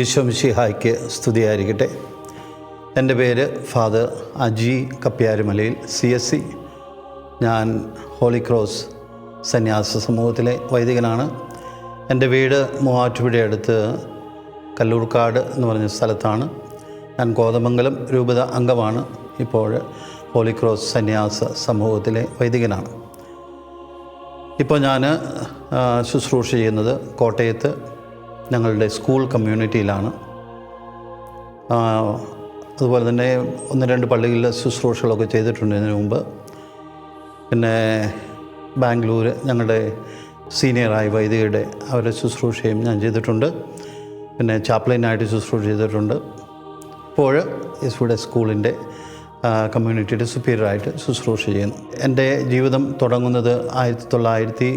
ഈശോമിഷിഹായ്ക്ക് സ്തുതിയായിരിക്കട്ടെ. എന്റെ പേര് ഫാദർ അജി കപ്പ്യാരുമലയിൽ സി എസ് സി. ഞാൻ ഹോളി ക്രോസ് സന്യാസ സമൂഹത്തിലെ വൈദികനാണ്. എന്റെ വീട് മൂവാറ്റുപുഴ അടുത്ത് കല്ലൂർക്കാട് എന്ന് പറഞ്ഞ സ്ഥലത്താണ്. ഞാൻ കോതമംഗലം രൂപത അംഗമാണ്. ഇപ്പോൾ ഹോളി ക്രോസ് സന്യാസ സമൂഹത്തിലെ വൈദികനാണ്. ഇപ്പോൾ ഞാൻ ശുശ്രൂഷ ചെയ്യുന്നത് കോട്ടയത്ത് ഞങ്ങളുടെ സ്കൂൾ കമ്മ്യൂണിറ്റിയിലാണ്. അതുപോലെ തന്നെ ഒന്ന് രണ്ട് പള്ളികളിൽ ശുശ്രൂഷകളൊക്കെ ചെയ്തിട്ടുണ്ട് ഇതിനു മുമ്പ്. പിന്നെ ബാംഗ്ലൂർ ഞങ്ങളുടെ സീനിയറായ വൈദികയുടെ അവരുടെ ശുശ്രൂഷയും ഞാൻ ചെയ്തിട്ടുണ്ട്. പിന്നെ ചാപ്ലിനായിട്ട് ശുശ്രൂഷ ചെയ്തിട്ടുണ്ട്. ഇപ്പോൾ യേശുവിടെ സ്കൂളിന്റെ കമ്മ്യൂണിറ്റിയുടെ സുപ്പീരിയറായിട്ട് ശുശ്രൂഷ ചെയ്യുന്നു. എന്റെ ജീവിതം തുടങ്ങുന്നത് ആയിരത്തി തൊള്ളായിരത്തി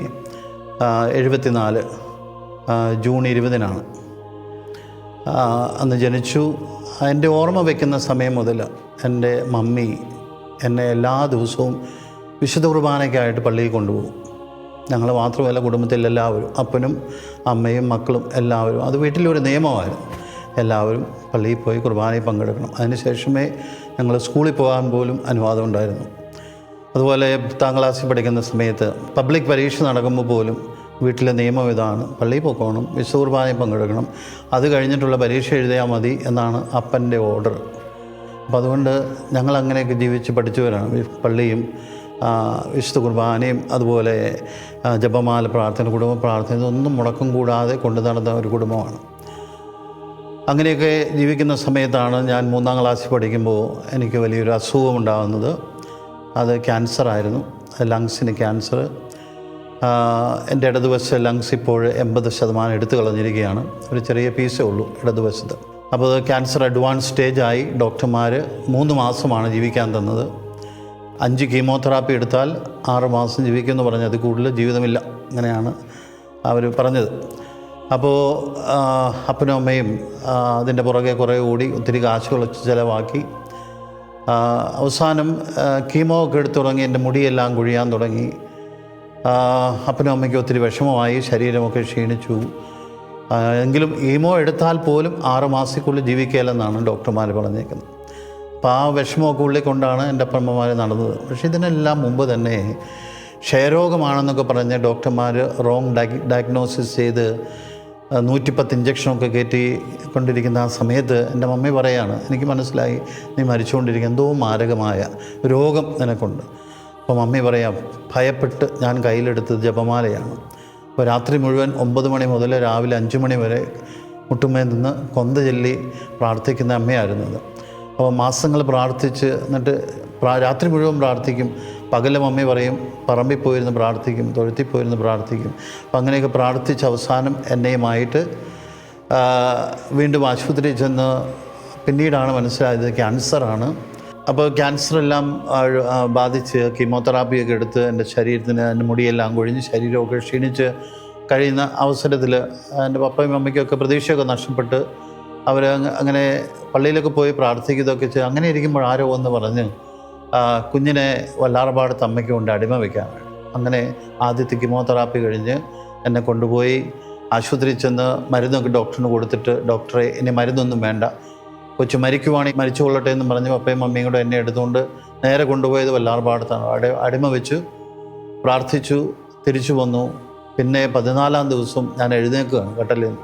എഴുപത്തി നാല് ജൂൺ ഇരുപതിനാണ്. അന്ന് ജനിച്ചു. എന്റെ ഓർമ്മ വയ്ക്കുന്ന സമയം മുതൽ എന്റെ മമ്മി എന്നെ എല്ലാ ദിവസവും വിശുദ്ധ കുർബാനയ്ക്കായിട്ട് പള്ളിയിൽ കൊണ്ടുപോകും. ഞങ്ങൾ മാത്രമല്ല കുടുംബത്തിൽ എല്ലാവരും അപ്പനും അമ്മയും മക്കളും എല്ലാവരും. അത് വീട്ടിലൊരു നിയമമായിരുന്നു. എല്ലാവരും പള്ളിയിൽ പോയി കുർബാനയിൽ പങ്കെടുക്കണം. അതിനുശേഷമേ ഞങ്ങൾ സ്കൂളിൽ പോകാൻ പോലും അനുവാദം ഉണ്ടായിരുന്നു. അതുപോലെ പത്താം ക്ലാസ്സിൽ പഠിക്കുന്ന സമയത്ത് പബ്ലിക് പരീക്ഷ നടക്കുമ്പോൾ പോലും വീട്ടിലെ നിയമം ഇതാണ്. പള്ളിയിൽ പോക്കോണം വിശ്വകുർബാനയിൽ പങ്കെടുക്കണം. അത് കഴിഞ്ഞിട്ടുള്ള പരീക്ഷ എഴുതിയാൽ മതി എന്നാണ് അപ്പന്റെ ഓർഡർ. അപ്പോൾ അതുകൊണ്ട് ഞങ്ങൾ അങ്ങനെയൊക്കെ ജീവിച്ച് പഠിച്ചവരാണ്. പള്ളിയും വിശുദ്ധ കുർബാനയും അതുപോലെ ജപമാല പ്രാർത്ഥന കുടുംബ പ്രാർത്ഥന ഇതൊന്നും മുടക്കം കൂടാതെ കൊണ്ടു നടന്ന ഒരു കുടുംബമാണ്. അങ്ങനെയൊക്കെ ജീവിക്കുന്ന സമയത്താണ് ഞാൻ മൂന്നാം ക്ലാസ്സിൽ പഠിക്കുമ്പോൾ എനിക്ക് വലിയൊരു അസുഖം ഉണ്ടാകുന്നത്. അത് ക്യാൻസറായിരുന്നു. ലങ്സിന് ക്യാൻസർ. എന്റെ ഇടതുവശ ലങ്സ് ഇപ്പോൾ എൺപത് ശതമാനം എടുത്തു കളഞ്ഞിരിക്കുകയാണ്. ഒരു ചെറിയ പീസേ ഉള്ളൂ ഇടതുവശത്ത്. അപ്പോൾ ക്യാൻസർ അഡ്വാൻസ് സ്റ്റേജായി ഡോക്ടർമാർ മൂന്ന് മാസമാണ് ജീവിക്കാൻ തന്നത്. അഞ്ച് കീമോതെറാപ്പി എടുത്താൽ ആറ് മാസം ജീവിക്കുമെന്ന് പറഞ്ഞ് അത് കൂടുതൽ ജീവിതമില്ല. അങ്ങനെയാണ് അവർ പറഞ്ഞത്. അപ്പോൾ അപ്പനും അമ്മയും അതിന്റെ പുറകെ കുറേ കൂടി ഒത്തിരി കാശുകൾ ചിലവാക്കി. അവസാനം കീമോ ഒക്കെ എടുത്തു തുടങ്ങി എന്റെ മുടിയെല്ലാം കുഴിയാൻ തുടങ്ങി. അപ്പനും അമ്മയ്ക്കും ഒത്തിരി വിഷമമായി ശരീരമൊക്കെ ക്ഷീണിച്ചു. എങ്കിലും ഈമോ എടുത്താൽ പോലും ആറ് മാസത്തിക്കുള്ളിൽ ജീവിക്കുകയില്ലെന്നാണ് ഡോക്ടർമാർ പറഞ്ഞേക്കുന്നത്. അപ്പോൾ ആ വിഷമമൊക്കെ ഉള്ളിൽ കൊണ്ടാണ് എന്റെ അപ്പമ്മമാർ നടന്നത്. പക്ഷേ ഇതിനെല്ലാം മുമ്പ് തന്നെ ക്ഷയരോഗമാണെന്നൊക്കെ പറഞ്ഞ് ഡോക്ടർമാർ റോങ് ഡയഗ് ഡയഗ്നോസിസ് ചെയ്ത് നൂറ്റിപ്പത്ത് ഇഞ്ചക്ഷനൊക്കെ കയറ്റി കൊണ്ടിരിക്കുന്ന ആ സമയത്ത് എന്റെ മമ്മി പറയാണ് എനിക്ക് മനസ്സിലായി നീ മരിച്ചുകൊണ്ടിരിക്കുന്ന എന്തോ മാരകമായ രോഗം നിനക്കുണ്ട്. അപ്പോൾ മമ്മി പറയാം ഭയപ്പെട്ട് ഞാൻ കയ്യിലെടുത്തത് ജപമാലയാണ്. അപ്പോൾ രാത്രി മുഴുവൻ ഒമ്പത് മണി മുതൽ രാവിലെ അഞ്ച് മണി വരെ മുട്ടുമ്മയിൽ നിന്ന് കൊന്ത ചൊല്ലി പ്രാർത്ഥിക്കുന്ന അമ്മയായിരുന്നത് അപ്പോൾ മാസങ്ങൾ പ്രാർത്ഥിച്ച് എന്നിട്ട് രാത്രി മുഴുവൻ പ്രാർത്ഥിക്കും. പകലെ മമ്മി പറയും പറമ്പിൽ പോയിരുന്ന് പ്രാർത്ഥിക്കും തൊഴുത്തിൽ പോയിരുന്ന് പ്രാർത്ഥിക്കും. അപ്പം അങ്ങനെയൊക്കെ പ്രാർത്ഥിച്ച് അവസാനം എന്നെയുമായിട്ട് വീണ്ടും ആശുപത്രിയിൽ ചെന്ന് പിന്നീടാണ് മനസ്സിലായത് ക്യാൻസറാണ്. അപ്പോൾ ക്യാൻസറെല്ലാം ബാധിച്ച് കീമോതെറാപ്പിയൊക്കെ എടുത്ത് എന്റെ ശരീരത്തിന് എന്റെ മുടിയെല്ലാം കൊഴിഞ്ഞ് ശരീരമൊക്കെ ക്ഷീണിച്ച് കഴിയുന്ന അവസരത്തിൽ എന്റെ പപ്പയും അമ്മയ്ക്കൊക്കെ പ്രതീക്ഷയൊക്കെ നഷ്ടപ്പെട്ട് അവർ അങ്ങനെ പള്ളിയിലൊക്കെ പോയി പ്രാർത്ഥിക്കുന്നതൊക്കെ ചെയ്ത് അങ്ങനെ ഇരിക്കുമ്പോൾ ആരോ ഒന്ന് പറഞ്ഞ് കുഞ്ഞിനെ വല്ലാറപാടത്ത് അമ്മയ്ക്ക് കൊണ്ട് അടിമ വയ്ക്കാൻ അങ്ങനെ ആദ്യത്തെ കീമോതെറാപ്പി കഴിഞ്ഞ് എന്നെ കൊണ്ടുപോയി ആശുപത്രിയിൽ ചെന്ന് മരുന്നൊക്കെ ഡോക്ടറിന് കൊടുത്തിട്ട് ഡോക്ടറെ ഇനി മരുന്നൊന്നും വേണ്ട. കൊച്ചു മരിക്കുവാണെങ്കിൽ മരിച്ചു കൊള്ളട്ടെ എന്ന് പറഞ്ഞ് പപ്പയും മമ്മിയും കൂടെ എന്നെ എടുത്തുകൊണ്ട് നേരെ കൊണ്ടുപോയത് വല്ലാർപാടത്താണ് അടി അടിമ വെച്ചു പ്രാർത്ഥിച്ചു തിരിച്ചു വന്നു. പിന്നെ പതിനാലാം ദിവസം ഞാൻ എഴുന്നേൽക്കുകയാണ് കട്ടലിൽ നിന്ന്.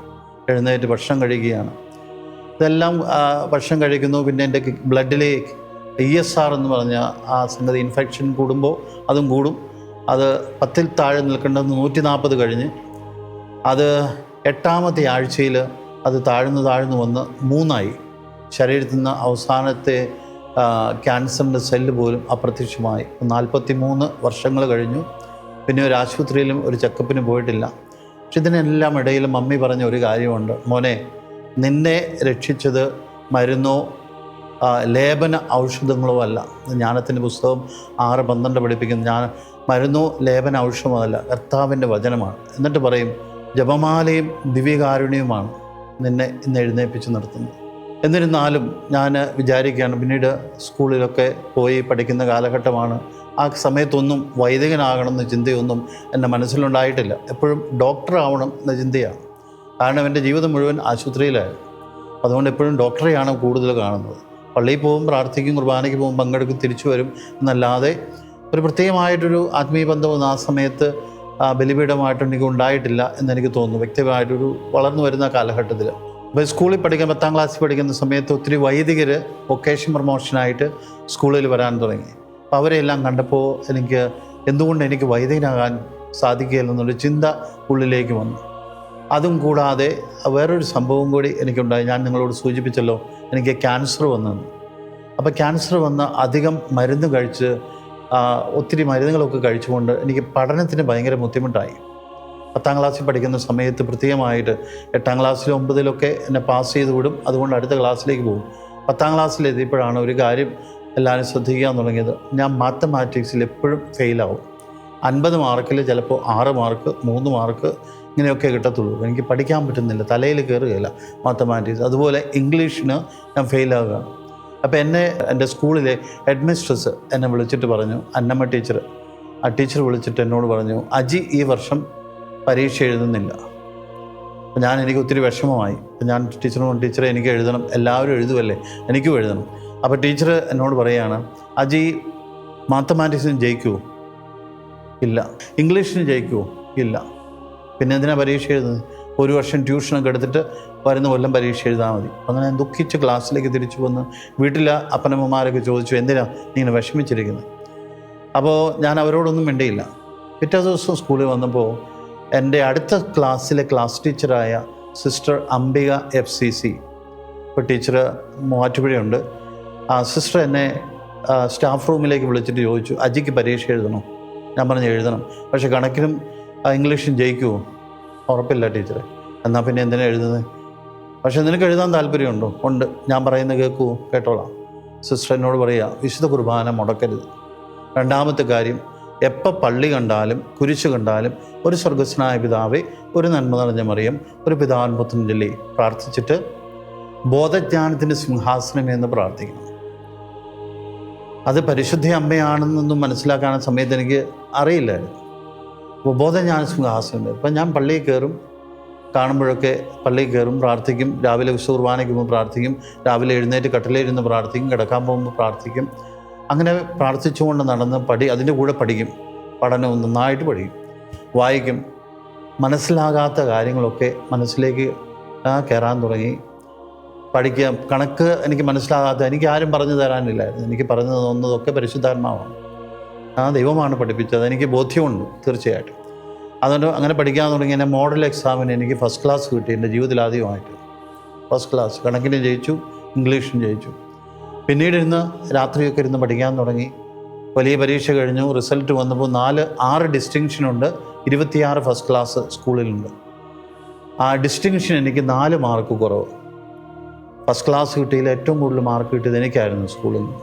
എഴുന്നേറ്റ് ഭക്ഷണം കഴിക്കുകയാണ്. ഇതെല്ലാം ഭക്ഷണം കഴിക്കുന്നു. പിന്നെ എന്റെ ബ്ലഡിലെ ഇ എസ് ആർ എന്ന് പറഞ്ഞ ആ സംഗതി ഇൻഫെക്ഷൻ കൂടുമ്പോൾ അതും കൂടും. അത് പത്തിൽ താഴെ നിൽക്കേണ്ടത് നൂറ്റി നാൽപ്പത് കഴിഞ്ഞ് അത് എട്ടാമത്തെ ആഴ്ചയിൽ അത് താഴ്ന്നു താഴ്ന്നു വന്ന് മൂന്നായി. ശരീരത്തിൽ നിന്ന് അവസാനത്തെ ക്യാൻസറിന്റെ സെല്ല് പോലും അപ്രത്യക്ഷമായി. നാൽപ്പത്തി മൂന്ന് വർഷങ്ങൾ കഴിഞ്ഞു. പിന്നെ ഒരു ആശുപത്രിയിലും ഒരു ചെക്കപ്പിന് പോയിട്ടില്ല. പക്ഷെ ഇതിനെല്ലാം ഇടയിൽ മമ്മി പറഞ്ഞ ഒരു കാര്യമുണ്ട്. മോനെ നിന്നെ രക്ഷിച്ചത് മരുന്നോ ലേപന ഔഷധങ്ങളോ അല്ല. ജ്ഞാനത്തിന്റെ പുസ്തകം ആറ് പന്ത്രണ്ട് പഠിപ്പിക്കുന്നു. ഞാൻ മരുന്നോ ലേപന ഔഷധമല്ല കർത്താവിന്റെ വചനമാണ്. എന്നിട്ട് പറയും ജപമാലയും ദിവ്യകാരുണ്യവുമാണ് നിന്നെ ഇന്ന് എഴുന്നേൽപ്പിച്ച് നിർത്തുന്നത്. എന്നിരുന്നാലും ഞാൻ വിചാരിക്കുകയാണ് പിന്നീട് സ്കൂളിലൊക്കെ പോയി പഠിക്കുന്ന കാലഘട്ടമാണ്. ആ സമയത്തൊന്നും വൈദികനാകണമെന്ന ചിന്തയൊന്നും എന്റെ മനസ്സിലുണ്ടായിട്ടില്ല. എപ്പോഴും ഡോക്ടർ ആവണം എന്ന ചിന്തയാണ്. കാരണം എന്റെ ജീവിതം മുഴുവൻ ആശുപത്രിയിലായിരുന്നു. അതുകൊണ്ട് എപ്പോഴും ഡോക്ടറെയാണ് കൂടുതൽ കാണുന്നത്. പള്ളിയിൽ പോകും പ്രാർത്ഥിക്കും കുർബാനയ്ക്ക് പോകും പങ്കെടുക്കും തിരിച്ചു വരും എന്നല്ലാതെ ഒരു പ്രത്യേകമായിട്ടൊരു ആത്മീയ ബന്ധമൊന്നും ആ സമയത്ത് ബലിപീഠമായിട്ടെനിക്ക് ഉണ്ടായിട്ടില്ല എന്നെനിക്ക് തോന്നുന്നു. വ്യക്തിപരമായിട്ടൊരു വളർന്നു വരുന്ന കാലഘട്ടത്തിൽ അപ്പോൾ സ്കൂളിൽ പഠിക്കാൻ പത്താം ക്ലാസ്സിൽ പഠിക്കുന്ന സമയത്ത് ഒത്തിരി വൈദികർ വൊക്കേഷൻ പ്രൊമോഷനായിട്ട് സ്കൂളിൽ വരാൻ തുടങ്ങി. അപ്പോൾ അവരെല്ലാം കണ്ടപ്പോൾ എനിക്ക് എന്തുകൊണ്ട് എനിക്ക് വൈദികനാകാൻ സാധിക്കില്ലെന്നൊരു ചിന്ത ഉള്ളിലേക്ക് വന്നു. അതും കൂടാതെ വേറൊരു സംഭവം കൂടി എനിക്കുണ്ടായി. ഞാൻ നിങ്ങളോട് സൂചിപ്പിച്ചല്ലോ എനിക്ക് ക്യാൻസർ വന്നെന്ന്. അപ്പോൾ ക്യാൻസർ വന്ന് അധികം മരുന്ന് കഴിച്ച് ഒത്തിരി മരുന്നുകളൊക്കെ കഴിച്ചുകൊണ്ട് എനിക്ക് പഠനത്തിന് ഭയങ്കര ബുദ്ധിമുട്ടായി. പത്താം ക്ലാസ്സിൽ പഠിക്കുന്ന സമയത്ത് പ്രത്യേകമായിട്ട് എട്ടാം ക്ലാസ്സിലും ഒമ്പതിലൊക്കെ എന്നെ പാസ് ചെയ്ത് വിടും. അതുകൊണ്ട് അടുത്ത ക്ലാസ്സിലേക്ക് പോകും. പത്താം ക്ലാസ്സിൽ എത്തിയപ്പോഴാണ് ഒരു കാര്യം എല്ലാവരും ശ്രദ്ധിക്കാൻ തുടങ്ങിയത്. ഞാൻ മാത്തമാറ്റിക്സിൽ എപ്പോഴും ഫെയിലാവും അൻപത് മാർക്കിൽ ചിലപ്പോൾ ആറ് മാർക്ക് മൂന്ന് മാർക്ക് ഇങ്ങനെയൊക്കെ കിട്ടത്തുള്ളൂ. എനിക്ക് പഠിക്കാൻ പറ്റുന്നില്ല. തലയിൽ കയറുകയില്ല മാത്തമാറ്റിക്സ് അതുപോലെ ഇംഗ്ലീഷിന് ഞാൻ ഫെയിലാകുകയാണ് അപ്പോൾ എന്നെ എന്റെ സ്കൂളിലെ ഹെഡ് മിസ്ട്രസ് എന്നെ വിളിച്ചിട്ട് പറഞ്ഞു. അന്നമ്മ ടീച്ചർ ആ ടീച്ചർ വിളിച്ചിട്ട് എന്നോട് പറഞ്ഞു അജി ഈ വർഷം പരീക്ഷ എഴുതുന്നില്ല. ഞാൻ എനിക്ക് ഒത്തിരി വിഷമമായി. ഞാൻ ടീച്ചറിനോട് ടീച്ചറെ എനിക്ക് എഴുതണം. എല്ലാവരും എഴുതുമല്ലേ എനിക്കും എഴുതണം. അപ്പോൾ ടീച്ചർ എന്നോട് പറയുകയാണ് അജി മാത്തമാറ്റിക്സിന് ജയിക്കുമോ ഇല്ല. ഇംഗ്ലീഷിന് ജയിക്കുമോ ഇല്ല. പിന്നെ എന്തിനാ പരീക്ഷ എഴുതുന്നത്? ഒരു വർഷം ട്യൂഷനൊക്കെ എടുത്തിട്ട് വരുന്ന കൊല്ലം പരീക്ഷ എഴുതാൽ മതി. അങ്ങനെ ഞാൻ ദുഃഖിച്ച് ക്ലാസ്സിലേക്ക് തിരിച്ചു വന്ന് വീട്ടിലെ അപ്പനമ്മമാരൊക്കെ ചോദിച്ചു എന്തിനാണ് ഇങ്ങനെ വിഷമിച്ചിരിക്കുന്നത് അപ്പോൾ ഞാൻ അവരോടൊന്നും മിണ്ടിയില്ല. പിറ്റേ ദിവസം സ്കൂളിൽ വന്നപ്പോൾ എന്റെ അടുത്ത ക്ലാസ്സിലെ class ടീച്ചറായ sister Ambika F C C ഇപ്പോൾ ടീച്ചർ മൂവാറ്റുപുഴയുണ്ട്. ആ സിസ്റ്റർ എന്നെ സ്റ്റാഫ് റൂമിലേക്ക് വിളിച്ചിട്ട് ചോദിച്ചു അജിക്ക് പരീക്ഷ എഴുതണോ? ഞാൻ പറഞ്ഞു എഴുതണം. പക്ഷേ കണക്കിനും ഇംഗ്ലീഷും ജയിക്കുമോ ഉറപ്പില്ല ടീച്ചറെ. എന്നാൽ പിന്നെ എന്തിനാ എഴുതുന്നത്? പക്ഷേ നിനക്ക് എഴുതാൻ താല്പര്യമുണ്ടോ? ഉണ്ട്. ഞാൻ പറയുന്നത് കേൾക്കൂ കേട്ടോളാം. സിസ്റ്റർ എന്നോട് പറയുക വിശുദ്ധ കുർബാന മുടക്കരുത്. രണ്ടാമത്തെ കാര്യം എപ്പോൾ പള്ളി കണ്ടാലും കുരിശ് കണ്ടാലും ഒരു സ്വർഗസ്നായ പിതാവെ ഒരു നന്മ നിറഞ്ഞ മറിയം ഒരു ചൊല്ലി പ്രാർത്ഥിച്ചിട്ട് ബോധജ്ഞാനത്തിന്റെ സിംഹാസനം എന്ന് പ്രാർത്ഥിക്കണം. അത് പരിശുദ്ധ അമ്മയാണെന്നൊന്നും മനസ്സിലാക്കാൻ സമയത്ത് എനിക്ക് അറിയില്ലായിരുന്നു. അപ്പോൾ ബോധജ്ഞാന സിംഹാസനം. ഇപ്പം ഞാൻ പള്ളിയിൽ കയറും കാണുമ്പോഴൊക്കെ പള്ളിയിൽ കയറും പ്രാർത്ഥിക്കും. രാവിലെ വിശ്വ കുർബാനയ്ക്ക് മുമ്പ് പ്രാർത്ഥിക്കും. രാവിലെ എഴുന്നേറ്റ് കട്ടിലിരുന്ന് പ്രാർത്ഥിക്കും കിടക്കാൻ പോകുമ്പോൾ പ്രാർത്ഥിക്കും. അങ്ങനെ പ്രാർത്ഥിച്ചുകൊണ്ട് നടന്ന് പഠി അതിന്റെ കൂടെ പഠിക്കും. പഠനവും നന്നായിട്ട് പഠിക്കും. വായിക്കും. മനസ്സിലാകാത്ത കാര്യങ്ങളൊക്കെ മനസ്സിലേക്ക് കയറാൻ തുടങ്ങി. പഠിക്കുക. കണക്ക് എനിക്ക് മനസ്സിലാകാത്ത എനിക്ക് ആരും പറഞ്ഞു തരാനില്ലായിരുന്നു. എനിക്ക് പറഞ്ഞു തന്നതൊക്കെ പരിശുദ്ധാത്മാവാണ്. ആ ദൈവമാണ് പഠിപ്പിച്ചത്. എനിക്ക് ബോധ്യമുണ്ട് തീർച്ചയായിട്ടും. അതുകൊണ്ട് അങ്ങനെ പഠിക്കാൻ തുടങ്ങി. എന്റെ മോഡൽ എക്സാമിന് എനിക്ക് ഫസ്റ്റ് ക്ലാസ് കിട്ടി. എന്റെ ജീവിതത്തിൽ ആദ്യമായിട്ട്. ഫസ്റ്റ് ക്ലാസ് കണക്കിന് ജയിച്ചു ഇംഗ്ലീഷും ജയിച്ചു. പിന്നീട് ഇരുന്ന് രാത്രിയൊക്കെ ഇരുന്ന് പഠിക്കാൻ തുടങ്ങി. വലിയ പരീക്ഷ കഴിഞ്ഞു. റിസൾട്ട് വന്നപ്പോൾ നാല് ആറ് ഡിസ്റ്റിങ്ഷനുണ്ട് ഇരുപത്തിയാറ് ഫസ്റ്റ് ക്ലാസ് സ്കൂളിലുണ്ട്. ആ ഡിസ്റ്റിങ്ഷൻ എനിക്ക് നാല് മാർക്ക് കുറവ്. ഫസ്റ്റ് ക്ലാസ് കിട്ടിയതിൽ ഏറ്റവും കൂടുതൽ മാർക്ക് കിട്ടിയത് എനിക്കായിരുന്നു സ്കൂളിൽ നിന്ന്.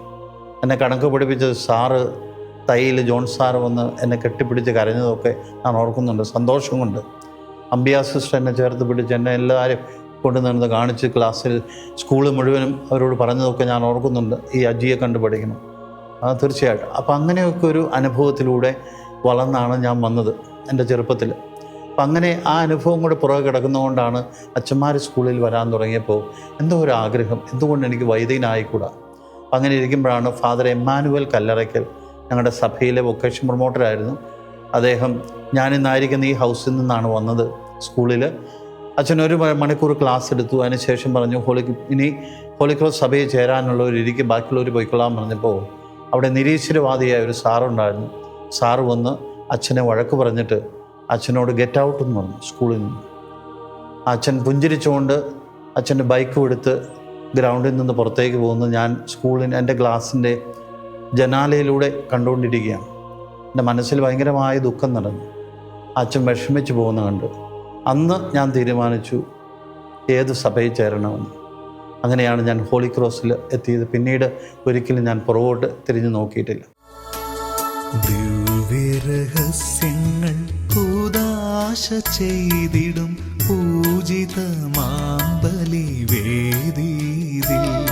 എന്നെ കണക്ക് പഠിപ്പിച്ച സാറ് തയ്യിൽ ജോൺ സാറ് വന്ന് എന്നെ കെട്ടിപ്പിടിച്ച് കരഞ്ഞതൊക്കെ ഞാൻ ഓർക്കുന്നുണ്ട്. സന്തോഷം കൊണ്ട് അമ്പിയ സിസ്റ്റർ എന്നെ ചേർത്ത് പിടിച്ച് എന്നെ എല്ലാവരും കൊണ്ടു നിന്ന് കാണിച്ച് ക്ലാസ്സിൽ സ്കൂൾ മുഴുവനും അവരോട് പറഞ്ഞതൊക്കെ ഞാൻ ഓർക്കുന്നുണ്ട്. ഈ അജിയെ കണ്ട് പഠിക്കണം. ആ തീർച്ചയായിട്ടും. അപ്പം അങ്ങനെയൊക്കെ ഒരു അനുഭവത്തിലൂടെ വളർന്നാണ് ഞാൻ വന്നത് എന്റെ ചെറുപ്പത്തിൽ. അപ്പം അങ്ങനെ ആ അനുഭവം കൂടെ പുറകെ കിടക്കുന്നതുകൊണ്ടാണ് അച്ഛന്മാർ സ്കൂളിൽ വരാൻ തുടങ്ങിയപ്പോൾ എന്തോ ഒരു ആഗ്രഹം എന്തുകൊണ്ട് എനിക്ക് വൈദികനായിക്കൂടാ? അങ്ങനെ ഇരിക്കുമ്പോഴാണ് ഫാദർ എമ്മാനുവൽ കല്ലറയ്ക്കൽ ഞങ്ങളുടെ സഭയിലെ വൊക്കേഷൻ പ്രൊമോട്ടറായിരുന്നു അദ്ദേഹം ഞാനിന്നായിരിക്കുന്ന ഈ ഹൗസിൽ നിന്നാണ് വന്നത് സ്കൂളിൽ അച്ഛൻ ഒരു മണിക്കൂർ ക്ലാസ് എടുത്തു. അതിനുശേഷം പറഞ്ഞു ഹോളി ഇനി ഹോളിക്രോസ് സഭയിൽ ചേരാനുള്ളവർ ഇരിക്കും ബാക്കിയുള്ളവർ പോയിക്കൊള്ളാൻ പറഞ്ഞപ്പോൾ അവിടെ നിരീശ്വരവാദിയായ ഒരു സാറുണ്ടായിരുന്നു. സാറ് വന്ന് അച്ഛനെ വഴക്ക് പറഞ്ഞിട്ട് അച്ഛനോട് ഗെറ്റ് ഔട്ട് എന്ന് പറഞ്ഞു സ്കൂളിൽ നിന്ന്. അച്ഛൻ പുഞ്ചിരിച്ചുകൊണ്ട് അച്ഛന്റെ ബൈക്ക് എടുത്ത് ഗ്രൗണ്ടിൽ നിന്ന് പുറത്തേക്ക് പോകുന്നു. ഞാൻ സ്കൂളിന് എന്റെ ക്ലാസ്സിന്റെ ജനാലയിലൂടെ കണ്ടുകൊണ്ടിരിക്കുകയാണ്. എന്റെ മനസ്സിൽ ഭയങ്കരമായ ദുഃഖം നടന്നു. അച്ഛൻ വിഷമിച്ച് പോകുന്ന കണ്ട്. അന്ന് ഞാൻ തീരുമാനിച്ചു ഏത് സഭയിൽ ചേരണമെന്ന്. അങ്ങനെയാണ് ഞാൻ ഹോളി ക്രോസിൽ എത്തിയത്. പിന്നീട് ഒരിക്കലും ഞാൻ പുറകോട്ട് തിരിഞ്ഞു നോക്കിയിട്ടില്ല. ദിവ്യരഹസ്യങ്ങൾ കൂതാശ ചെയ്തിടും പൂജിത മാമ്പലി വേദീതിൽ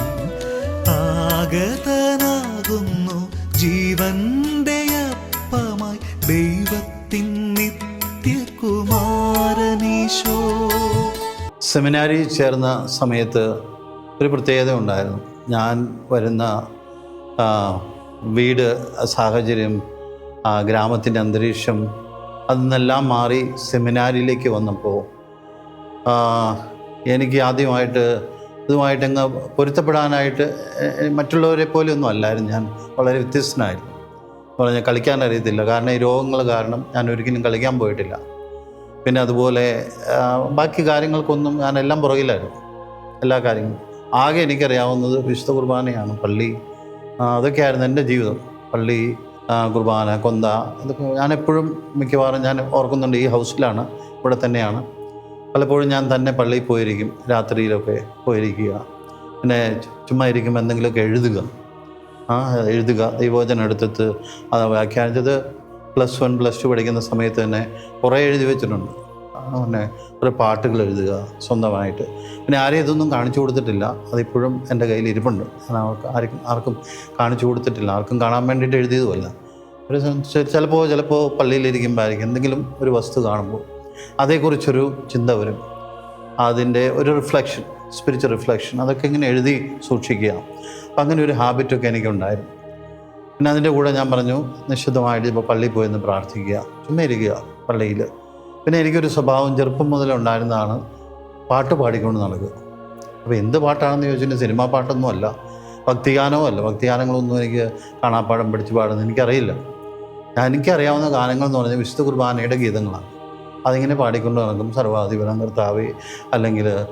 ആഗതനാകുന്നു ജീവന്റെ സെമിനാരി ചേർന്ന സമയത്ത് ഒരു പ്രത്യേകത ഉണ്ടായിരുന്നു. ഞാൻ വരുന്ന വീട് സാഹചര്യം ഗ്രാമത്തിന്റെ അന്തരീക്ഷം അതിന്നെല്ലാം മാറി സെമിനാരിയിലേക്ക് വന്നപ്പോൾ എനിക്ക് ആദ്യമായിട്ട് ഇതുമായിട്ടങ്ങ് പൊരുത്തപ്പെടാനായിട്ട് മറ്റുള്ളവരെ പോലെയൊന്നും അല്ലായിരുന്നു. ഞാൻ വളരെ വ്യത്യസ്തനായിരുന്നു. പറഞ്ഞാൽ കളിക്കാൻ അറിയത്തില്ല. കാരണം ഈ രോഗങ്ങൾ കാരണം ഞാൻ ഒരിക്കലും കളിക്കാൻ പോയിട്ടില്ല. പിന്നെ അതുപോലെ ബാക്കി കാര്യങ്ങൾക്കൊന്നും ഞാൻ എല്ലാം പുറകിലായിരുന്നു. എല്ലാ കാര്യങ്ങളും. ആകെ എനിക്കറിയാവുന്നത് വിശുദ്ധ കുർബാനയാണ് പള്ളി. അതൊക്കെയായിരുന്നു എന്റെ ജീവിതം. പള്ളി കുർബാന കൊന്ത ഇതൊക്കെ ഞാനെപ്പോഴും മിക്കവാറും ഞാൻ ഓർക്കുന്നുണ്ട് ഈ ഹൗസിലാണ് ഇവിടെ തന്നെയാണ്. പലപ്പോഴും ഞാൻ തന്നെ പള്ളിയിൽ പോയിരിക്കും രാത്രിയിലൊക്കെ പോയിരിക്കുക. പിന്നെ ചുമ്മാ ഇരിക്കുമ്പോൾ എന്തെങ്കിലുമൊക്കെ എഴുതുക. ആ എഴുതുക ദൈവോചന എടുത്തിട്ട് അത് വ്യാഖ്യാനിച്ചത് പ്ലസ് വൺ പ്ലസ് ടു പഠിക്കുന്ന സമയത്ത് തന്നെ കുറേ എഴുതി വെച്ചിട്ടുണ്ട്. പിന്നെ കുറേ പാട്ടുകൾ എഴുതുക സ്വന്തമായിട്ട്. പിന്നെ ആരെയും ഇതൊന്നും കാണിച്ചു കൊടുത്തിട്ടില്ല. അതിപ്പോഴും എന്റെ കയ്യിൽ ഇരിപ്പുണ്ട്. അവർക്ക് ആർക്കും ആർക്കും കാണിച്ചു കൊടുത്തിട്ടില്ല. ആർക്കും കാണാൻ വേണ്ടിയിട്ട് എഴുതിയതുമല്ല. ഒരു ചിലപ്പോൾ ചിലപ്പോൾ പള്ളിയിലിരിക്കുമ്പോഴായിരിക്കും എന്തെങ്കിലും ഒരു വസ്തു കാണുമ്പോൾ അതേക്കുറിച്ചൊരു ചിന്ത വരും. അതിന്റെ ഒരു റിഫ്ലക്ഷൻ സ്പിരിച്വൽ റിഫ്ലക്ഷൻ അതൊക്കെ ഇങ്ങനെ എഴുതി സൂക്ഷിക്കുക. അപ്പം അങ്ങനെ ഒരു ഹാബിറ്റൊക്കെ എനിക്കുണ്ടായിരുന്നു. പിന്നെ അതിന്റെ കൂടെ ഞാൻ പറഞ്ഞു നിശ്ചിതമായിട്ട് ഇപ്പോൾ പള്ളിയിൽ പോയി ഒന്ന് പ്രാർത്ഥിക്കുക. ചുമ്മാ ഇരിക്കുക പള്ളിയിൽ. പിന്നെ എനിക്കൊരു സ്വഭാവം ചെറുപ്പം മുതലേ ഉണ്ടായിരുന്നതാണ് പാട്ട് പാടിക്കൊണ്ട് നടക്കുക. അപ്പോൾ എന്ത് പാട്ടാണെന്ന് ചോദിച്ചാൽ സിനിമാ പാട്ടൊന്നും അല്ല. ഭക്തിഗാനവും അല്ല. ഭക്തിഗാനങ്ങളൊന്നും എനിക്ക് കാണാപ്പാടം പഠിച്ച് പാടുന്ന എനിക്കറിയില്ല. ഞാൻ എനിക്കറിയാവുന്ന ഗാനങ്ങൾ എന്ന് പറഞ്ഞാൽ വിശുദ്ധ കുർബാനയുടെ ഗീതങ്ങളാണ്. അതിങ്ങനെ പാടിക്കൊണ്ട് നടക്കും. സർവാധിപനം നിർത്താവി അല്ലെങ്കിൽ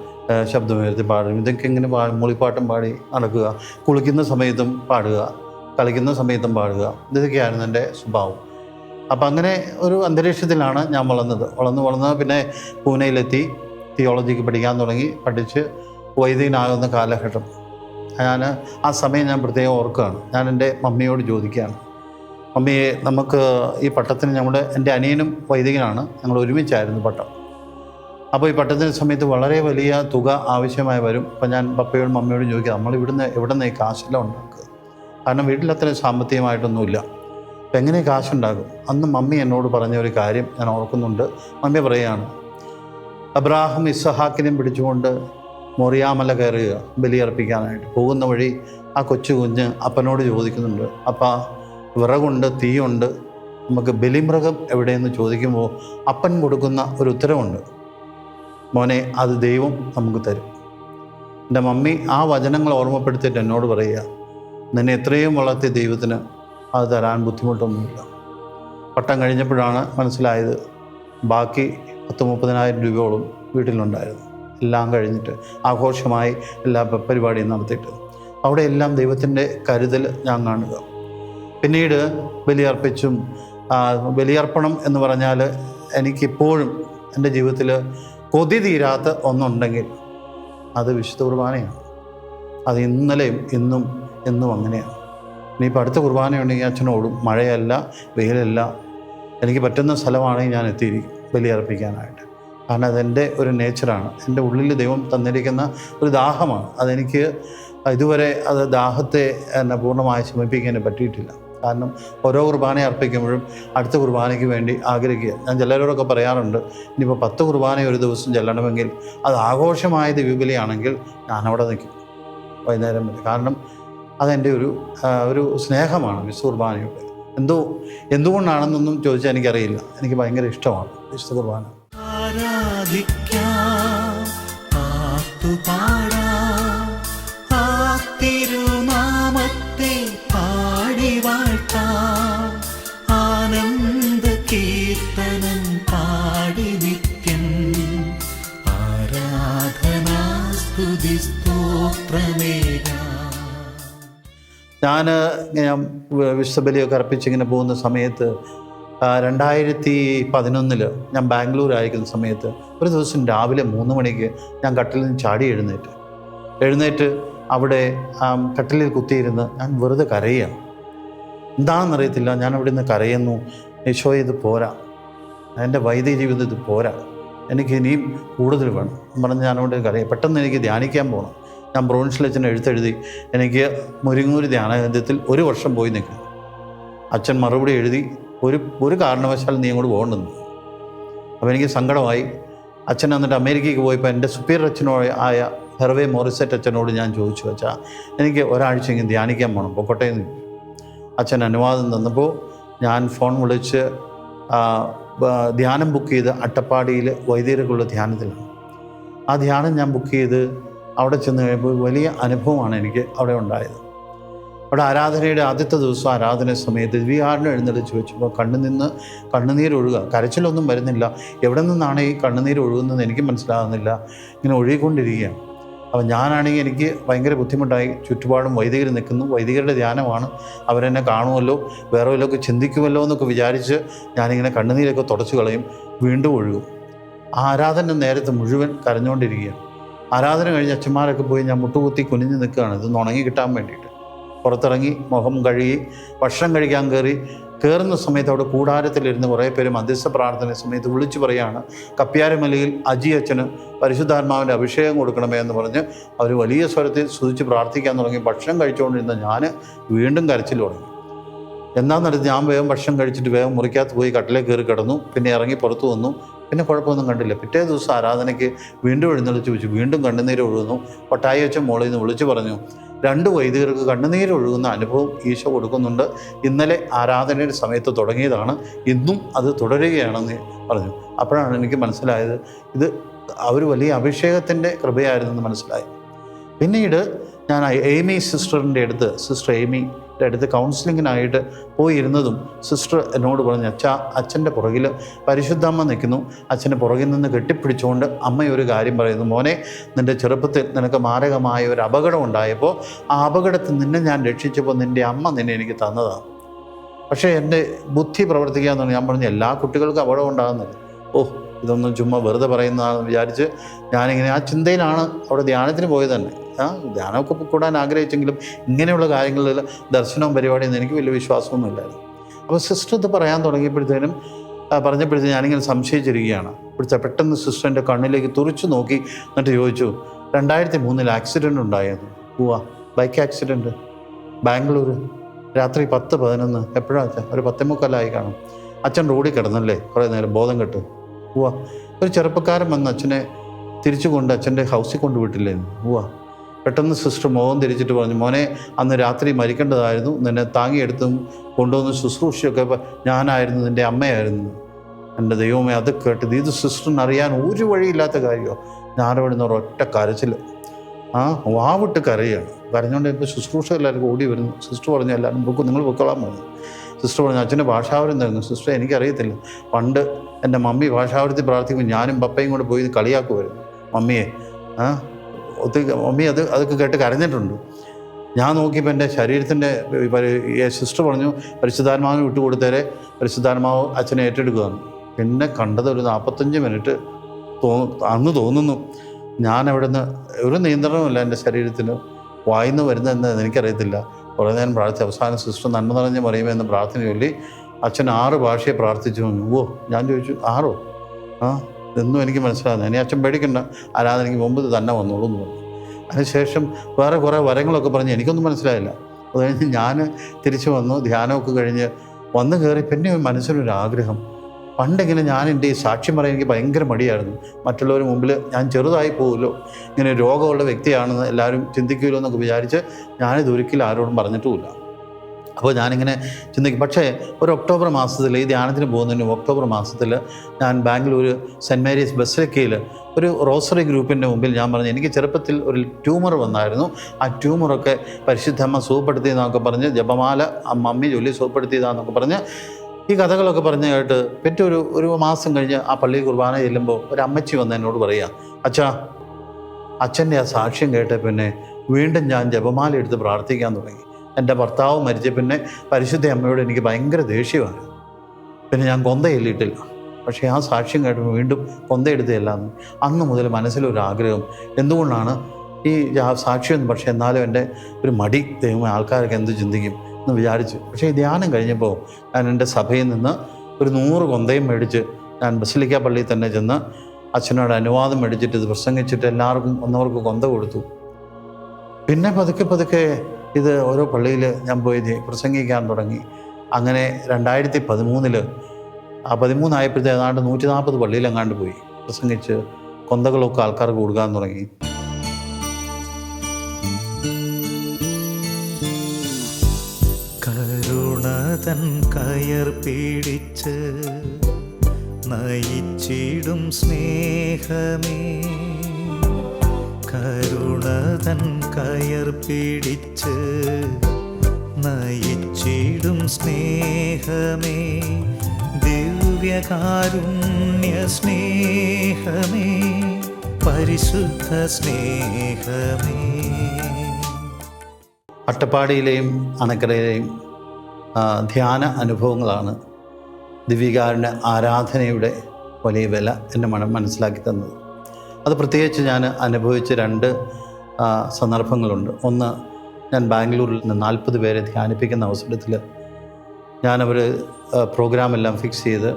ശബ്ദമുയർത്തി പാടും. ഇതൊക്കെ ഇങ്ങനെ പാ മൂളിപ്പാട്ടും പാടി നടക്കുക. കുളിക്കുന്ന സമയത്തും പാടുക. കളിക്കുന്ന സമയത്തും പാടുക. ഇതൊക്കെയായിരുന്നു എന്റെ സ്വഭാവം. അപ്പം അങ്ങനെ ഒരു അന്തരീക്ഷത്തിലാണ് ഞാൻ വളർന്നത്. വളർന്ന് വളർന്ന് പിന്നെ പൂനെയിലെത്തി. തിയോളജിക്ക് പഠിക്കാൻ തുടങ്ങി. പഠിച്ച് വൈദികനാകുന്ന കാലഘട്ടം. ഞാൻ ആ സമയം ഞാൻ പ്രത്യേകം ഓർക്കുകയാണ്. ഞാൻ എന്റെ മമ്മിയോട് ചോദിക്കുകയാണ്. മമ്മിയെ നമുക്ക് ഈ പട്ടത്തിന് നമ്മുടെ എന്റെ അനിയനും വൈദികനാണ്. ഞങ്ങൾ ഒരുമിച്ചായിരുന്നു പട്ടം. അപ്പോൾ ഈ പട്ടത്തിന് സമയത്ത് വളരെ വലിയ തുക ആവശ്യമായി വരും. അപ്പോൾ ഞാൻ പപ്പയോടും മമ്മിയോടും ചോദിക്കുക നമ്മൾ ഇവിടുന്ന് എവിടെ നിന്ന് ഈ കാശെല്ലാം ഉണ്ടാക്കുക? കാരണം വീട്ടിൽ അത്രയും സാമ്പത്തികമായിട്ടൊന്നുമില്ല. അപ്പം എങ്ങനെ കാശുണ്ടാകും? അന്ന് മമ്മി എന്നോട് പറഞ്ഞ ഒരു കാര്യം ഞാൻ ഓർക്കുന്നുണ്ട്. മമ്മി പറയുകയാണ് അബ്രാഹം ഇസ്സഹാക്കിനെയും പിടിച്ചുകൊണ്ട് മൊറിയാമല കയറുക ബലിയർപ്പിക്കാനായിട്ട്. പോകുന്ന വഴി ആ കൊച്ചു കുഞ്ഞ് അപ്പനോട് ചോദിക്കുന്നുണ്ട് അപ്പ വിറകുണ്ട് തീയുണ്ട്. നമുക്ക് ബലിമൃഗം എവിടെയെന്ന് ചോദിക്കുമ്പോൾ അപ്പൻ കൊടുക്കുന്ന ഒരു ഉത്തരവുണ്ട്. മോനെ അത് ദൈവം നമുക്ക് തരും. എന്റെ മമ്മി ആ വചനങ്ങൾ ഓർമ്മപ്പെടുത്തിയിട്ട് എന്നോട് പറയുക നിന്നെ എത്രയും വളർത്തിയ ദൈവത്തിന് അത് തരാൻ ബുദ്ധിമുട്ടൊന്നുമില്ല. പട്ടം കഴിഞ്ഞപ്പോഴാണ് മനസ്സിലായത് ബാക്കി പത്ത് മുപ്പതിനായിരം രൂപയോളം വീട്ടിലുണ്ടായിരുന്നു. എല്ലാം കഴിഞ്ഞിട്ട് ആഘോഷമായി എല്ലാ പരിപാടിയും നടത്തിയിട്ട്. അവിടെ എല്ലാം ദൈവത്തിന്റെ കരുതൽ ഞാൻ കാണുക. പിന്നീട് ബലിയർപ്പിച്ചും ബലിയർപ്പണം എന്ന് പറഞ്ഞാൽ എനിക്കിപ്പോഴും എന്റെ ജീവിതത്തിൽ കൊതി തീരാത്ത ഒന്നുണ്ടെങ്കിൽ അത് വിശുദ്ധ കുർബാനയാണ്. അത് ഇന്നലെയും ഇന്നും എന്നും അങ്ങനെയാണ്. ഇനിയിപ്പോൾ അടുത്ത കുർബാനയുണ്ടെങ്കിൽ അച്ഛനോടും മഴയല്ല വെയിലല്ല. എനിക്ക് പറ്റുന്ന സ്ഥലമാണെങ്കിൽ ഞാൻ എത്തിയിരിക്കും ബലിയർപ്പിക്കാനായിട്ട്. കാരണം അതെന്റെ ഒരു നേച്ചറാണ്. എന്റെ ഉള്ളിൽ ദൈവം തന്നിരിക്കുന്ന ഒരു ദാഹമാണ്. അതെനിക്ക് ഇതുവരെ അത് ദാഹത്തെ എന്നെ പൂർണമായി ശമിപ്പിക്കാൻ പറ്റിയിട്ടില്ല. കാരണം ഓരോ കുർബാന അർപ്പിക്കുമ്പോഴും അടുത്ത കുർബാനയ്ക്ക് വേണ്ടി ആഗ്രഹിക്കുക. ഞാൻ ചിലരോടൊക്കെ പറയാറുണ്ട് ഇനിയിപ്പോൾ പത്ത് കുർബാന ഒരു ദിവസം ചെല്ലണമെങ്കിൽ അത് ആഘോഷമായ ദിവ്യബലിയാണെങ്കിൽ ഞാനവിടെ നിൽക്കും. വൈകുന്നേരം വരെ. കാരണം അതെന്റെ ഒരു ഒരു സ്നേഹമാണ് വിശുദ്ധ കുർബാനയുടെ. എന്തോ എന്തുകൊണ്ടാണെന്നൊന്നും ചോദിച്ചാൽ എനിക്കറിയില്ല. എനിക്ക് ഭയങ്കര ഇഷ്ടമാണ് വിശുദ്ധ കുർബാന. ഞാൻ വിശ്വബലിയൊക്കെ അർപ്പിച്ചിങ്ങനെ പോകുന്ന സമയത്ത് രണ്ടായിരത്തി പതിനൊന്നിൽ ഞാൻ ബാംഗ്ലൂർ ആയിരിക്കുന്ന സമയത്ത് ഒരു ദിവസം രാവിലെ മൂന്ന് മണിക്ക് ഞാൻ കട്ടിലിൽ നിന്ന് ചാടി എഴുന്നേറ്റ്. എഴുന്നേറ്റ് അവിടെ കട്ടിലിൽ കുത്തിയിരുന്ന് ഞാൻ വെറുതെ കരയുകയാണ്. എന്താണെന്നറിയത്തില്ല ഞാൻ അവിടെ നിന്ന് കരയുന്നു. യശോ ഇത് പോരാ. എന്റെ വൈദ്യ ജീവിതം ഇത് പോരാ. എനിക്ക് ഇനിയും കൂടുതൽ വേണം. പറഞ്ഞ് ഞാനവിടെ കരയാം. പെട്ടെന്ന് എനിക്ക് ധ്യാനിക്കാൻ പോകണം ഞാൻ ബ്രോൺസിൽ അച്ഛൻ എഴുത്തെഴുതി എനിക്ക് മുരിങ്ങൂര് ധ്യാനകേന്ദ്രത്തിൽ ഒരു വർഷം പോയി നിൽക്കും അച്ഛൻ മറുപടി എഴുതി ഒരു ഒരു കാരണവശാലും നീ അങ്ങോട്ട് പോകണ്ടെന്ന്. അപ്പോൾ എനിക്ക് സങ്കടമായി. അച്ഛൻ എന്നിട്ട് അമേരിക്കയ്ക്ക് പോയപ്പോൾ എന്റെ സുപ്പീരിയർ അച്ഛനോ ആയ ഹെർവേ മോറിസെറ്റ് അച്ഛനോട് ഞാൻ ചോദിച്ചു അച്ഛാ എനിക്ക് ഒരാഴ്ചയെങ്കിലും ധ്യാനിക്കാൻ പോകണം പൊക്കോട്ടെ അച്ഛൻ അനുവാദം തന്നപ്പോൾ ഞാൻ ഫോൺ വിളിച്ച് ധ്യാനം ബുക്ക് ചെയ്ത് അട്ടപ്പാടിയിൽ വൈദ്യർക്കുള്ള ധ്യാനത്തിലാണ്. ആ ധ്യാനം ഞാൻ ബുക്ക് ചെയ്ത് അവിടെ ചെന്ന് കഴിയുമ്പോൾ വലിയ അനുഭവമാണ് എനിക്ക് അവിടെ ഉണ്ടായത്. അവിടെ ആരാധനയുടെ ആദ്യത്തെ ദിവസം ആരാധന സമയത്ത് ദിവ്യാറിനെ എഴുന്നള്ളിച്ച് വെച്ചപ്പോൾ കണ്ണു നിന്ന് കണ്ണുനീരൊഴുകുക കരച്ചിലൊന്നും വരുന്നില്ല. എവിടെ നിന്നാണ് ഈ കണ്ണുനീർ ഒഴുകുന്നത് എനിക്ക് മനസ്സിലാകുന്നില്ല. ഇങ്ങനെ ഒഴുകിക്കൊണ്ടിരിക്കുകയാണ്. അപ്പോൾ ഞാനാണെങ്കിൽ എനിക്ക് ഭയങ്കര ബുദ്ധിമുട്ടായി. ചുറ്റുപാടും വൈദികർ നിൽക്കുന്നു. വൈദികരുടെ ധ്യാനമാണ്. അവരെന്നെ കാണുമല്ലോ. വേറെ വല്ലതൊക്കെ ചിന്തിക്കുമല്ലോ എന്നൊക്കെ വിചാരിച്ച് ഞാനിങ്ങനെ കണ്ണുനീരൊക്കെ തുടച്ചു കളയും. വീണ്ടും ഒഴുകും. ആ ആരാധന നേരത്തെ മുഴുവൻ കരഞ്ഞുകൊണ്ടിരിക്കുകയാണ്. ആരാധന കഴിഞ്ഞ് അച്ഛന്മാരൊക്കെ പോയി ഞാൻ മുട്ടുകുത്തി കുനിഞ്ഞ് നിൽക്കുകയാണ്. ഇതൊന്ന് ഉണങ്ങി കിട്ടാൻ വേണ്ടിയിട്ട്. പുറത്തിറങ്ങി മുഖം കഴുകി ഭക്ഷണം കഴിക്കാൻ കയറി കയറുന്ന സമയത്ത് അവിടെ കൂടാരത്തിലിരുന്ന് കുറേ പേര് മധ്യസ്ഥ പ്രാർത്ഥന സമയത്ത് വിളിച്ചു പറയാണ് കപ്പ്യാരമലയിൽ അജി അച്ഛന് പരിശുദ്ധാത്മാവിന്റെ അഭിഷേകം കൊടുക്കണമേ എന്ന് പറഞ്ഞ് അവർ വലിയ സ്വരത്തിൽ സ്തുതിച്ച് പ്രാർത്ഥിക്കാൻ തുടങ്ങി. ഭക്ഷണം കഴിച്ചുകൊണ്ടിരുന്ന ഞാൻ വീണ്ടും കരച്ചിൽ തുടങ്ങി. എന്താണെന്നറിയത് ഞാൻ വേഗം ഭക്ഷണം കഴിച്ചിട്ട് വേഗം മുറിക്കകത്ത് പോയി കട്ടിലേക്ക് കയറി കിടന്നു. പിന്നെ ഇറങ്ങി പുറത്തു വന്നു. പിന്നെ കുഴപ്പമൊന്നും കണ്ടില്ല. പിറ്റേ ദിവസം ആരാധനയ്ക്ക് വീണ്ടും എഴുന്നള്ളിച്ച് വെച്ചു വീണ്ടും കണ്ണുനീര് ഒഴുകുന്നു. പട്ടായി വെച്ച മോളിൽ നിന്ന് വിളിച്ചു പറഞ്ഞു രണ്ട് വൈദികർക്ക് കണ്ണുനീര് ഒഴുകുന്ന അനുഭവം ഈശോ കൊടുക്കുന്നുണ്ട്. ഇന്നലെ ആരാധനയുടെ സമയത്ത് തുടങ്ങിയതാണ്. ഇന്നും അത് തുടരുകയാണെന്ന് പറഞ്ഞു. അപ്പോഴാണ് എനിക്ക് മനസ്സിലായത് ഇത് അവർ വലിയ അഭിഷേകത്തിന്റെ കൃപയായിരുന്നെന്ന് മനസ്സിലായി. പിന്നീട് ഞാൻ എയ്മി സിസ്റ്ററിന്റെ അടുത്ത് സിസ്റ്റർ എയ്മിയുടെ അടുത്ത് കൗൺസിലിങ്ങിനായിട്ട് പോയിരുന്നതും സിസ്റ്റർ എന്നോട് പറഞ്ഞു അച്ഛ അച്ഛന്റെ പുറകിൽ പരിശുദ്ധമ്മ നിൽക്കുന്നു. അച്ഛന്റെ പുറകിൽ നിന്ന് കെട്ടിപ്പിടിച്ചുകൊണ്ട് അമ്മയൊരു കാര്യം പറയുന്നു. മോനെ നിന്റെ ചെറുപ്പത്തിൽ നിനക്ക് മാരകമായ ഒരു അപകടം ഉണ്ടായപ്പോൾ ആ അപകടത്തിൽ നിന്നെ ഞാൻ രക്ഷിച്ചപ്പോൾ നിന്റെ അമ്മ നിന്നെ എനിക്ക് തന്നതാണ് പക്ഷേ എന്റെ ബുദ്ധി പ്രവർത്തിക്കാന്ന് പറഞ്ഞാൽ ഞാൻ പറഞ്ഞു എല്ലാ കുട്ടികൾക്കും അപകടം ഉണ്ടാകുന്നില്ല ഓ ഇതൊന്നും ചുമ്മാ വെറുതെ പറയുന്നതാണെന്ന് വിചാരിച്ച് ഞാനിങ്ങനെ ആ ചിന്തയിലാണ് അവിടെ ധ്യാനത്തിന് പോയത് തന്നെ. ആ ധ്യാനമൊക്കെ കൂടാൻ ആഗ്രഹിച്ചെങ്കിലും ഇങ്ങനെയുള്ള കാര്യങ്ങളിൽ ദർശനവും പരിപാടിയൊന്നും എനിക്ക് വലിയ വിശ്വാസമൊന്നുമില്ലായിരുന്നു അപ്പോൾ സിസ്റ്റർ ഇത് പറയാൻ തുടങ്ങിയപ്പോഴത്തേനും പറഞ്ഞപ്പോഴത്തേക്കും ഞാനിങ്ങനെ സംശയിച്ചിരിക്കുകയാണ്. ഇവിടുത്തെ പെട്ടെന്ന് സിസ്റ്ററിന്റെ കണ്ണിലേക്ക് തുറച്ചു നോക്കി എന്നിട്ട് ചോദിച്ചു രണ്ടായിരത്തി മൂന്നിൽ ആക്സിഡന്റ് ഉണ്ടായിരുന്നു. പോവാ ബൈക്ക് ആക്സിഡന്റ് ബാംഗ്ലൂർ രാത്രി പത്ത് പതിനൊന്ന്. എപ്പോഴാണ് അച്ഛൻ ഒരു പത്തേമുക്കാലായി കാണും. അച്ഛൻ റോഡിൽ കിടന്നല്ലേ? കുറേ നേരം ബോധം കെട്ട്. പോവാ ഒരു ചെറുപ്പക്കാരൻ വന്ന് അച്ഛനെ തിരിച്ചു കൊണ്ട് അച്ഛന്റെ ഹൗസിൽ കൊണ്ട് വിട്ടില്ലേ പോവാ പെട്ടെന്ന് സിസ്റ്റർ മോഹം തിരിച്ചിട്ട് പറഞ്ഞു മോനെ അന്ന് രാത്രി മരിക്കേണ്ടതായിരുന്നു. നിന്നെ താങ്ങിയെടുത്തും കൊണ്ടുവന്ന് ശുശ്രൂഷയൊക്കെ ഞാനായിരുന്നു നിന്റെ അമ്മയായിരുന്നു. എന്റെ ദൈവമേ അത് കേട്ടത് ഇത് സിസ്റ്ററിന് അറിയാൻ ഒരു വഴിയില്ലാത്ത കാര്യമോ. ഞാനവിടെ നിന്ന് ഒരൊറ്റ കരച്ചിൽ ആ വാവിട്ട് കരയാണ്. കരഞ്ഞുകൊണ്ട് ഇപ്പോൾ ശുശ്രൂഷ എല്ലാവർക്കും ഓടി വരുന്നു. സിസ്റ്റർ പറഞ്ഞു എല്ലാവരും പൊക്കും നിങ്ങൾ പൊക്കോളാൻ പറഞ്ഞു. സിസ്റ്റർ പറഞ്ഞു അച്ഛന്റെ ഭാഷാവരം തരുന്നു. സിസ്റ്റർ എനിക്കറിയത്തില്ല. പണ്ട് എന്റെ മമ്മി ഭാഷാവരത്തിൽ പ്രാർത്ഥിക്കുമ്പോൾ ഞാനും പപ്പയും കൂടെ പോയി കളിയാക്കുമായിരുന്നു. മമ്മിയെ ആ ഒത്തിരി മമ്മി അത് അതൊക്കെ കേട്ട് കരഞ്ഞിട്ടുണ്ട്. ഞാൻ നോക്കിയപ്പോൾ എന്റെ ശരീരത്തിന്റെ സിസ്റ്റർ പറഞ്ഞു പരിശുദ്ധാത്മാവിന് വിട്ടുകൊടുത്തേരെ പരിശുദ്ധാത്മാവ് അച്ഛനെ ഏറ്റെടുക്കുകയാണ്. പിന്നെ കണ്ടത് ഒരു നാൽപ്പത്തഞ്ച് മിനിറ്റ് തോന്നു അന്ന് തോന്നുന്നു ഞാൻ അവിടെ നിന്ന് ഒരു നിയന്ത്രണമില്ല എന്റെ ശരീരത്തിന്. വായിന്ന് വരുന്നതെന്ന് എനിക്കറിയത്തില്ല. കുറേ നേരം പ്രാർത്ഥിച്ചു അവസാനം സിസ്റ്റർ നന്മ നിറഞ്ഞ പറയുമെന്ന് പ്രാർത്ഥന ചൊല്ലി അച്ഛൻ ആറ് ഭാഷയെ പ്രാർത്ഥിച്ചു ഓ ഞാൻ ചോദിച്ചു ആറോ? ആ ഇതൊന്നും എനിക്ക് മനസ്സിലാകുന്നു ഇനി അച്ഛൻ പേടിക്കണ്ട ആരാധനയ്ക്ക് മുമ്പ് തന്നെ വന്നോളൂ എന്ന് പറഞ്ഞു. അതിനുശേഷം വേറെ കുറേ വരങ്ങളൊക്കെ പറഞ്ഞ് എനിക്കൊന്നും മനസ്സിലായില്ല. അത് കഴിഞ്ഞ് ഞാൻ തിരിച്ചു വന്നു ധ്യാനമൊക്കെ കഴിഞ്ഞ് വന്നു കയറി പിന്നെ മനസ്സിനൊരാഗ്രഹം. പണ്ടിങ്ങനെ ഞാൻ എന്റെ ഈ സാക്ഷ്യം പറയാൻ എനിക്ക് ഭയങ്കര മടിയായിരുന്നു. മറ്റുള്ളവർ മുമ്പിൽ ഞാൻ ചെറുതായി പോകുമല്ലോ ഇങ്ങനെ രോഗമുള്ള വ്യക്തിയാണെന്ന് എല്ലാവരും ചിന്തിക്കുമല്ലോ എന്നൊക്കെ വിചാരിച്ച് ഞാനിത് ഒരിക്കലും ആരോടും പറഞ്ഞിട്ടുമില്ല. അപ്പോൾ ഞാനിങ്ങനെ ചിന്തിക്കും. പക്ഷേ ഒരു ഒക്ടോബർ മാസത്തിൽ ഈ ധ്യാനത്തിന് പോകുന്നതിന് ഒക്ടോബർ മാസത്തിൽ ഞാൻ ബാംഗ്ലൂർ സെന്റ് മേരീസ് ബസ്ലിക്കയിൽ ഒരു റോസറി ഗ്രൂപ്പിന്റെ മുമ്പിൽ ഞാൻ പറഞ്ഞു എനിക്ക് ചെറുപ്പത്തിൽ ഒരു ട്യൂമർ വന്നായിരുന്നു. ആ ട്യൂമറൊക്കെ പരിശുദ്ധമ്മ സുഖപ്പെടുത്തിയതാന്നൊക്കെ പറഞ്ഞ് ജപമാല മമ്മി ചൊല്ലി സുഖപ്പെടുത്തിയതാന്നൊക്കെ പറഞ്ഞ് ഈ കഥകളൊക്കെ പറഞ്ഞ കേട്ട് പിറ്റേ ഒരു മാസം കഴിഞ്ഞ് ആ പള്ളിയിൽ കുർബാന ചെല്ലുമ്പോൾ ഒരു അമ്മച്ചി വന്ന് എന്നോട് പറയുക അച്ഛാ അച്ഛന്റെ ആ സാക്ഷ്യം കേട്ട പിന്നെ വീണ്ടും ഞാൻ ജപമാല എടുത്ത് പ്രാർത്ഥിക്കാൻ തുടങ്ങി. എന്റെ ഭർത്താവ് മരിച്ച പിന്നെ പരിശുദ്ധ അമ്മയോട് എനിക്ക് ഭയങ്കര ദേഷ്യമാണ്. പിന്നെ ഞാൻ കൊന്ത ചെല്ലിയിട്ടില്ല പക്ഷേ ആ സാക്ഷ്യം കേട്ടപ്പോൾ വീണ്ടും കൊന്തയെടുത്തതല്ലാന്ന്. അന്ന് മുതൽ മനസ്സിലൊരാഗ്രഹം എന്തുകൊണ്ടാണ് ഈ സാക്ഷ്യം? പക്ഷേ എന്നാലും എന്റെ ഒരു മടി ദൈവം ആൾക്കാരൊക്കെ എന്ത് ചിന്തിക്കും? എന്ന് വിചാരിച്ചു. പക്ഷേ ധ്യാനം കഴിഞ്ഞപ്പോൾ ഞാൻ എന്റെ സഭയിൽ നിന്ന് ഒരു നൂറ് കൊന്തയും മേടിച്ച് ഞാൻ ബസിലിക്ക പള്ളിയിൽ തന്നെ ചെന്ന് അച്ഛനോട് അനുവാദം മേടിച്ചിട്ട് ഇത് പ്രസംഗിച്ചിട്ട് എല്ലാവർക്കും ഒന്നവർക്ക് കൊന്ത കൊടുത്തു. പിന്നെ പതുക്കെ പതുക്കെ ഇത് ഓരോ പള്ളിയിൽ ഞാൻ പോയി പ്രസംഗിക്കാൻ തുടങ്ങി. അങ്ങനെ രണ്ടായിരത്തി പതിമൂന്നിൽ ആ പതിമൂന്നായപ്പോഴത്തെ ഏതാണ്ട് നൂറ്റി നാൽപ്പത് പള്ളിയിലെങ്ങാണ്ട് പോയി. പ്രസംഗിച്ച് കൊന്തകളൊക്കെ ആൾക്കാർക്ക് കൊടുക്കാൻ തുടങ്ങി. തൻ കയർ പിടിച്ച് നയിച്ചിടും സ്നേഹമേ. കരുണ തൻ കയർ പിടിച്ച് നയിച്ചിടും സ്നേഹമേ. ദിവ്യകാരുണ്യ സ്നേഹമേ. പരിശുദ്ധ സ്നേഹമേ. അട്ടപ്പാടിയിലെയും അണക്കരയിലെയും ധ്യാന അനുഭവങ്ങളാണ് ദിവ്യകാരന്റെ ആരാധനയുടെ വലിയ വില എന്റെ മനം മനസ്സിലാക്കി തന്നത്. അത് പ്രത്യേകിച്ച് ഞാൻ അനുഭവിച്ച രണ്ട് സന്ദർഭങ്ങളുണ്ട്. ഒന്ന് ഞാൻ ബാംഗ്ലൂരിൽ നിന്ന് നാൽപ്പത് പേരെ ധ്യാനിപ്പിക്കുന്ന അവസരത്തിൽ ഞാനവർ പ്രോഗ്രാമെല്ലാം ഫിക്സ് ചെയ്ത്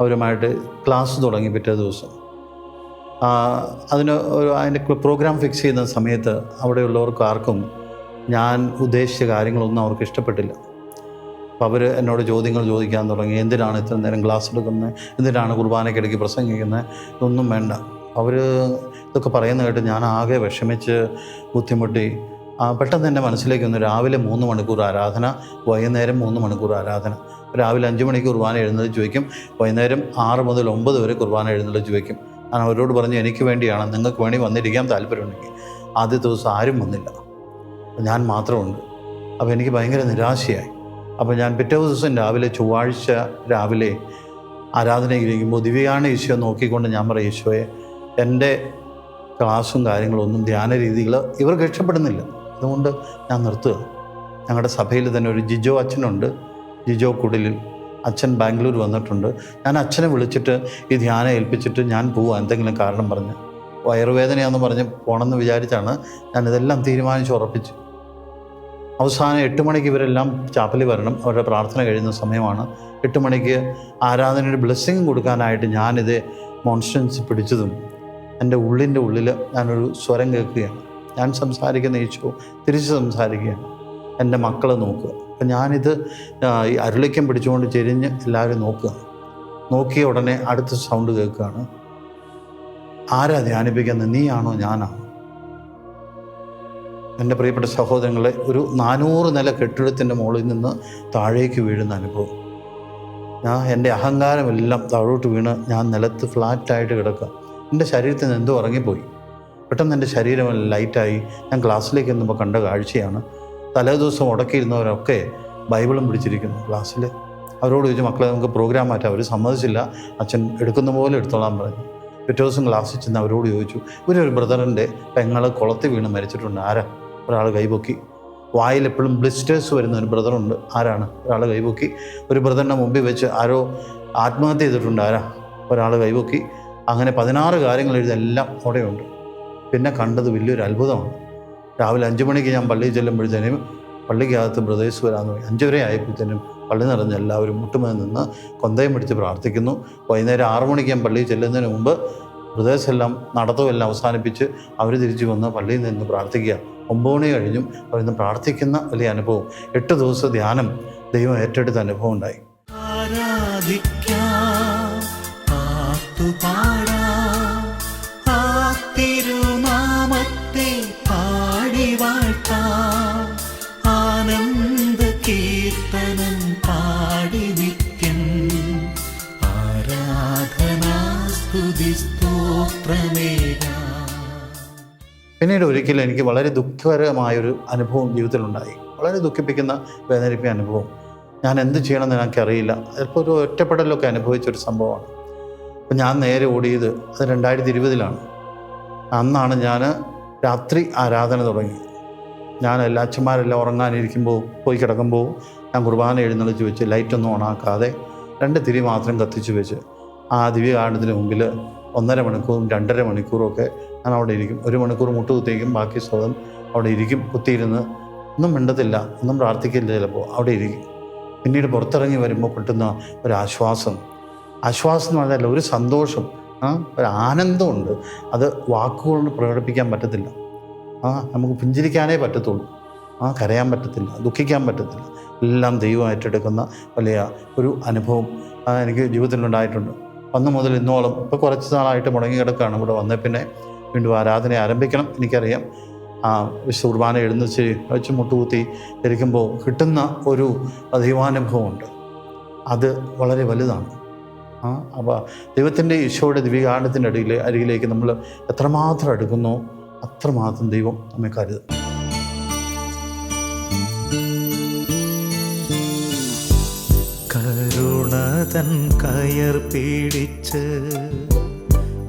അവരുമായിട്ട് ക്ലാസ് തുടങ്ങി പിറ്റേ ദിവസം. അതിന് ഒരു അതിന്റെ പ്രോഗ്രാം ഫിക്സ് ചെയ്യുന്ന സമയത്ത് അവിടെയുള്ളവർക്ക് ആർക്കും ഞാൻ ഉദ്ദേശിച്ച കാര്യങ്ങളൊന്നും അവർക്ക് ഇഷ്ടപ്പെട്ടില്ല. അപ്പോൾ അവർ എന്നോട് ചോദ്യങ്ങൾ ചോദിക്കാൻ തുടങ്ങി. എന്തിനാണ് ഇത്ര നേരം ക്ലാസ് എടുക്കുന്നത് എന്തിനാണ് കുർബാനയ്ക്കിടയ്ക്ക് പ്രസംഗിക്കുന്നത് ഇതൊന്നും വേണ്ട. അവർ ഇതൊക്കെ പറയുന്ന കേട്ട് ഞാൻ ആകെ വിഷമിച്ച് ബുദ്ധിമുട്ടി. പെട്ടെന്ന് എന്റെ മനസ്സിലേക്ക് വന്നു. രാവിലെ മൂന്ന് മണിക്കൂർ ആരാധന വൈകുന്നേരം മൂന്ന് മണിക്കൂർ ആരാധന. രാവിലെ അഞ്ച് മണിക്ക് കുർബാന എഴുന്നേറ്റ് ചോദിക്കും. വൈകുന്നേരം ആറ് മുതൽ ഒമ്പത് വരെ കുർബാന എഴുന്നേറ്റ് ചോദിക്കും. ഞാൻ അവരോട് പറഞ്ഞു എനിക്ക് വേണ്ടിയാണ്. നിങ്ങൾക്ക് വേണ്ടി വന്നിരിക്കാൻ താല്പര്യമുണ്ടെങ്കിൽ. ആദ്യ ദിവസം ആരും വന്നില്ല. ഞാൻ മാത്രമുണ്ട്. അപ്പോൾ എനിക്ക് ഭയങ്കര നിരാശയായി. അപ്പോൾ ഞാൻ പിറ്റേ ദിവസം രാവിലെ ചൊവ്വാഴ്ച രാവിലെ ആരാധനയിലിരിക്കുമ്പോൾ ദിവ്യാണ് യേശുവെ നോക്കിക്കൊണ്ട് ഞാൻ പറയും ഈശോയെ എന്റെ ക്ലാസ്സും കാര്യങ്ങളൊന്നും ധ്യാന രീതികൾ ഇവർക്ക് രക്ഷപ്പെടുന്നില്ല. അതുകൊണ്ട് ഞാൻ നിർത്തുക. ഞങ്ങളുടെ സഭയിൽ തന്നെ ഒരു ജിജോ അച്ഛനുണ്ട്. ജിജോ കുടിലിൽ അച്ഛൻ ബാംഗ്ലൂർ വന്നിട്ടുണ്ട്. ഞാൻ അച്ഛനെ വിളിച്ചിട്ട് ഈ ധ്യാനം ഏൽപ്പിച്ചിട്ട് ഞാൻ പോവാം എന്തെങ്കിലും കാരണം പറഞ്ഞ്. വയറുവേദനയാണെന്ന് പറഞ്ഞ് പോകണമെന്ന് വിചാരിച്ചാണ് ഞാനിതെല്ലാം തീരുമാനിച്ച് ഉറപ്പിച്ചു. അവസാനം എട്ട് മണിക്ക് ഇവരെല്ലാം ചാപ്പലിൽ വരണം. അവരുടെ പ്രാർത്ഥന കഴിയുന്ന സമയമാണ്. എട്ട് മണിക്ക് ആരാധനയുടെ ബ്ലെസ്സിങ് കൊടുക്കാനായിട്ട് ഞാനിത് മോൺസ്റ്റൻസ് പിടിച്ചതും എന്റെ ഉള്ളിന്റെ ഉള്ളിൽ ഞാനൊരു സ്വരം കേൾക്കുകയാണ്. ഞാൻ സംസാരിക്കുന്ന ഈശോ തിരിച്ച് സംസാരിക്കുകയാണ്. എന്റെ മക്കളെ നോക്കുക. അപ്പം ഞാനിത് ഈ അരുളിക്കം പിടിച്ചുകൊണ്ട് ചെരിഞ്ഞ് എല്ലാവരും നോക്കുക. നോക്കിയ ഉടനെ അടുത്ത സൗണ്ട് കേൾക്കുകയാണ്. ആരാ ധ്യാനിപ്പിക്കുന്നത്? നീയാണോ ഞാനാണോ? എന്റെ പ്രിയപ്പെട്ട സഹോദരങ്ങളെ ഒരു നാനൂറ് നില കെട്ടിടത്തിന്റെ മുകളിൽ നിന്ന് താഴേക്ക് വീഴുന്ന അനുഭവം. ഞാൻ എന്റെ അഹങ്കാരമെല്ലാം താഴോട്ട് വീണ് ഞാൻ നിലത്ത് ഫ്ലാറ്റായിട്ട് കിടക്കുക. എന്റെ ശരീരത്തിൽ നിന്ന് എന്തോ ഇറങ്ങിപ്പോയി. പെട്ടെന്ന് എന്റെ ശരീരം ലൈറ്റായി. ഞാൻ ക്ലാസ്സിലേക്ക് എന്നുമ്പോൾ കണ്ട കാഴ്ചയാണ്. തലേ ദിവസം ഉടക്കിയിരുന്നവരൊക്കെ ബൈബിളും പിടിച്ചിരിക്കുന്നു ക്ലാസ്സിൽ അവരോട് ചോദിച്ചു മക്കളെ നമുക്ക് പ്രോഗ്രാം മാറ്റാം അവർ സമ്മതിച്ചില്ല. അച്ഛൻ എടുക്കുന്ന പോലെ എടുത്തോളാൻ പറഞ്ഞു. പിറ്റേ ദിവസം ക്ലാസ്സിൽ ചെന്ന് അവരോട് ചോദിച്ചു ഇവരൊരു ബ്രദറിന്റെ പെങ്ങൾ കുളത്തിൽ വീണ് മരിച്ചിട്ടുണ്ട്. ആരാ? ഒരാൾ കൈപൊക്കി. വായിൽ എപ്പോഴും ബ്ലിസ്റ്റേഴ്സ് വരുന്ന ഒരു ബ്രദറുണ്ട് ആരാണ്? ഒരാൾ കൈപൊക്കി. ഒരു ബ്രദറിന്റെ മുമ്പിൽ വെച്ച് ആരോ ആത്മഹത്യ ചെയ്തിട്ടുണ്ട്. ആരാ? ഒരാൾ കൈപൊക്കി. അങ്ങനെ പതിനാറ് കാര്യങ്ങൾ എഴുതെല്ലാം അവിടെയുണ്ട്. പിന്നെ കണ്ടത് വലിയൊരു അത്ഭുതമാണ്. രാവിലെ അഞ്ച് മണിക്ക് ഞാൻ പള്ളിയിൽ ചെല്ലുമ്പോഴത്തേനും പള്ളിക്കകത്ത് ബ്രദേഴ്സ് വരാമെന്ന് പറയും അഞ്ച് വരെ ആയപ്പോഴത്തേനും പള്ളി നിറഞ്ഞ എല്ലാവരും മുട്ടുമേ നിന്ന് കൊന്തയും പിടിച്ച് പ്രാർത്ഥിക്കുന്നു. വൈകുന്നേരം ആറു മണിക്ക് ഞാൻ പള്ളിയിൽ ചെല്ലുന്നതിന് മുമ്പ് ബ്രദേഴ്സ് നടത്തുമെല്ലാം അവസാനിപ്പിച്ച് അവർ തിരിച്ചു വന്ന് പള്ളിയിൽ നിന്ന് പ്രാർത്ഥിക്കുക. ഒമ്പത് മണി കഴിഞ്ഞും അവർ പ്രാർത്ഥിക്കുന്ന വലിയ അനുഭവം. എട്ട് ദിവസം ധ്യാനം ദൈവം ഏറ്റെടുത്ത അനുഭവം ഉണ്ടായി. ആരാധിക്കാം പിന്നീട് ഒരിക്കലും എനിക്ക് വളരെ ദുഃഖകരമായൊരു അനുഭവം ജീവിതത്തിലുണ്ടായി. വളരെ ദുഃഖിപ്പിക്കുന്ന വേദനിപ്പിക്കുന്ന അനുഭവം. ഞാൻ എന്ത് ചെയ്യണമെന്ന് എനിക്കറിയില്ല. ചിലപ്പോൾ ഒരു ഒറ്റപ്പെടലൊക്കെ അനുഭവിച്ചൊരു സംഭവമാണ്. അപ്പം ഞാൻ നേരെ ഓടിയത് അത് രണ്ടായിരത്തി ഇരുപതിലാണ് അന്നാണ് ഞാൻ രാത്രി ആരാധന തുടങ്ങി. ഞാൻ എല്ലാ അച്ഛന്മാരെല്ലാം ഉറങ്ങാനിരിക്കുമ്പോൾ പോയി കിടക്കുമ്പോൾ ഞാൻ കുർബാന എഴുന്നള്ളിച്ച് വെച്ച് ലൈറ്റൊന്നും ഓണാക്കാതെ രണ്ട് തിരി മാത്രം കത്തിച്ച് വെച്ച് ആ ദിവ്യകാരണത്തിന് മുമ്പിൽ ഒന്നര മണിക്കൂറും രണ്ടര മണിക്കൂറും ഒക്കെ ഞാൻ അവിടെ ഇരിക്കും. ഒരു മണിക്കൂർ മുട്ട് കുത്തിയേക്കും ബാക്കി സ്വതം അവിടെ ഇരിക്കും. കുത്തിയിരുന്ന് ഒന്നും മിണ്ടത്തില്ല. ഒന്നും പ്രാർത്ഥിക്കില്ല ചിലപ്പോൾ. അവിടെ ഇരിക്കും. പിന്നീട് പുറത്തിറങ്ങി വരുമ്പോൾ കിട്ടുന്ന ഒരു ആശ്വാസം. എന്ന് പറഞ്ഞാൽ ഒരു സന്തോഷം ആ ഒരു ആനന്ദമുണ്ട്. അത് വാക്കുകൊണ്ട് പ്രകടിപ്പിക്കാൻ പറ്റത്തില്ല. ആ നമുക്ക് പുഞ്ചിരിക്കാനേ പറ്റത്തുള്ളൂ. ആ കരയാൻ പറ്റത്തില്ല ദുഃഖിക്കാൻ പറ്റത്തില്ല. എല്ലാം ദൈവം ഏറ്റെടുക്കുന്ന വലിയ ഒരു അനുഭവം എനിക്ക് ജീവിതത്തിലുണ്ടായിട്ടുണ്ട് അന്ന് മുതൽ ഇന്നോളം ഇപ്പോൾ കുറച്ച് നാളായിട്ട് മുടങ്ങി കിടക്കുകയാണ് ഇവിടെ വന്നേ പിന്നെ വീണ്ടും ആരാധന ആരംഭിക്കണം എനിക്കറിയാം. ആ വിശുദ്ധ കുർബാന എഴുന്നച്ച് വെച്ച് മുട്ടുകുത്തി ഇരിക്കുമ്പോൾ കിട്ടുന്ന ഒരു ദൈവാനുഭവമുണ്ട്. അത് വളരെ വലുതാണ്. ആ അപ്പോൾ ദൈവത്തിന്റെ ഈശോയുടെ ദിവ്യകാരണത്തിന്റെ അടിയിൽ അരികിലേക്ക് നമ്മൾ എത്രമാത്രം അടുക്കുന്നു അത്രമാത്രം ദൈവം നമ്മെ കരുതും. കരുണതൻ കയർ പിടിച്ച്